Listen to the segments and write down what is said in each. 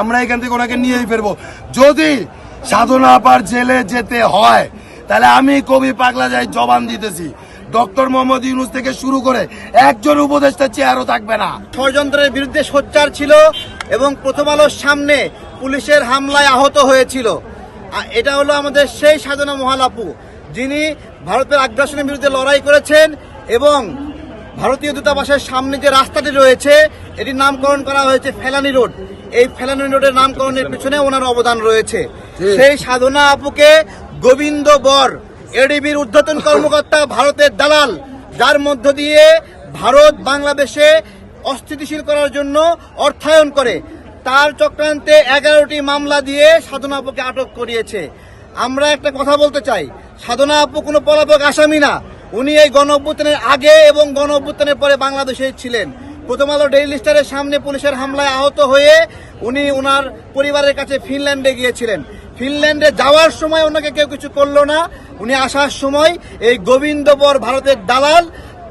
আমরা এখান থেকে ওনাকে নিয়েই ফেরবো। যদি সাধনা আপার জেলে যেতে হয়, তাহলে আমি কবি পাগলা যাই জবান দিতেছি। ডক্টর মোহাম্মদ ইউনুস থেকে শুরু করে একজন উপদেষ্টা চেয়ারও থাকবে না। ষড়যন্ত্রের বিরুদ্ধে সোচ্চার ছিল এবং প্রথম আলোর সামনে পুলিশের হামলায় আহত হয়েছিল। এটা হলো আমাদের সেই সাধনা মহালাপু, যিনি ভারতের আগ্রাসনের বিরুদ্ধে লড়াই করেছেন এবং ভারতীয় দূতাবাসের সামনে যে রাস্তাটি রয়েছে, এটির নামকরণ করা হয়েছে ফেলানি রোড। এই ফেলানি রোডের নামকরণের পিছনে ওনার অবদান রয়েছে। সেই সাধনা আপুকে গোবিন্দ বর এডিবির ঊর্ধ্বতন কর্মকর্তা ভারতের দালাল যার মধ্য দিয়ে ভারত বাংলাদেশে অস্থিতিশীল করার জন্য অর্থায়ন করে তার চক্রান্তে এগারোটি মামলা দিয়ে সাধনা আপুকে আটক করিয়েছে। আমরা একটা কথা বলতে চাই সাধনা আপু কোনো পলাপক আসামি না। উনি এই গণ আগে এবং গণ পরে বাংলাদেশে ছিলেন। প্রথম আলো ডেইলি স্টারের সামনে পুলিশের হামলায় আহত হয়ে উনি ওনার পরিবারের কাছে ফিনল্যান্ডে গিয়েছিলেন। ফিনল্যান্ডে যাওয়ার সময় ওনাকে কেউ কিছু করল না। উনি আসার সময় এই গোবিন্দবর ভারতের দালাল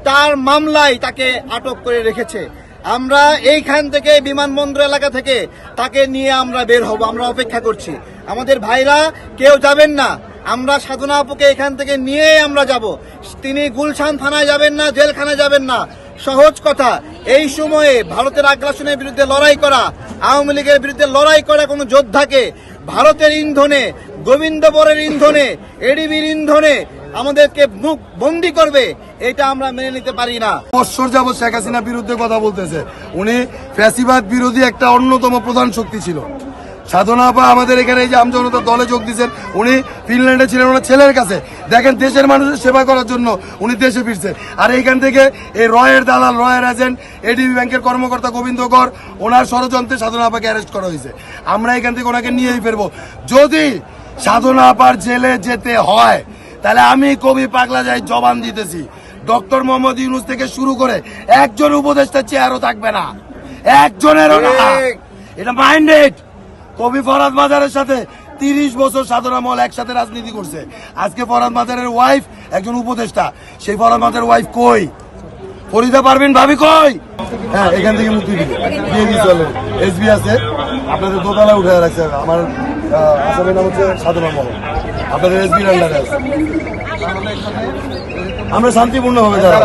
তার মামলায় তাকে আটক করে রেখেছে। আমরা এইখান থেকে বিমানবন্দর এলাকা থেকে তাকে নিয়ে আমরা বের হব, আমরা অপেক্ষা করছি। আমাদের ভাইরা কেউ যাবেন না। আমরা সাধনা আপুকে এখান থেকে নিয়ে আমরা যাব। তিনি গুলশান থানায় যাবেন না, জেলখানায় যাবেন না। সহজ কথা। এই সময়ে ভারতের আগ্রাসনের বিরুদ্ধে লড়াই করা, আওয়ামী লীগের বিরুদ্ধে লড়াই করা কোনো যোদ্ধাকে, ভারতের ইন্ধনে গোবিন্দবরের ইন্ধনে, এডিবির ইন্ধনে আমাদেরকে মুখ বন্দি করবে, এটা আমরা মেনে নিতে পারি না। বৎসর যাবৎ শেখ হাসিনার বিরুদ্ধে কথা বলতেছে। উনি ফ্যাসিবাদ বিরোধী একটা অন্যতম প্রধান শক্তি ছিল। সাধনা বা আমাদের এখানে এই যে আমজনতার দলে যোগ দিয়েছেন উনি ফিনল্যান্ডে ছিলেন ওনার ছেলের কাছে। দেখেন দেশের মানুষের সেবা করার জন্য উনি দেশে ফিরছে আর এইখান থেকে এই রয়ের দালাল রয়ের এজেন্ট এডিবি ব্যাংকের কর্মকর্তা গোবিন্দ কর ওনার ষড়যন্ত্রে সাধনা আপাকে অ্যারেস্ট করা হয়েছে। আমরা এখান থেকে ওনাকে নিয়েই ফেরবো। যদি সাধনা আপার জেলে যেতে হয় তাহলে আমি কবি পাগলা যাই জবান দিতেছি। ডক্টর মোহাম্মদ ইউনুস থেকে শুরু করে একজন উপদেষ্টা চেয়ারও থাকবে না। একজনেরও না। এটা মাইন্ডেড কবি ফরাদ মাজারের সাথে তিরিশ বছর সাধনা মল একসাথে রাজনীতি করছে। আজকে ফরাদ মাজারের ওয়াইফ একজন উপদেষ্টা। সেই ফরাদ মাজারের ওয়াইফ কই? ফরিদা পারবেন ভাবি কই? হ্যাঁ এখান থেকে মুক্তি দিবে। দিয়ে দিয়ে চলে এসবি আছে। আপনাদের দোতলা উঠে রাখছে। আমার আসামের নাম হচ্ছে সাধনা মহল। আপনাদের এসবি আন্ডারে আছে। আমরা শান্তিপূর্ণ হবে যারা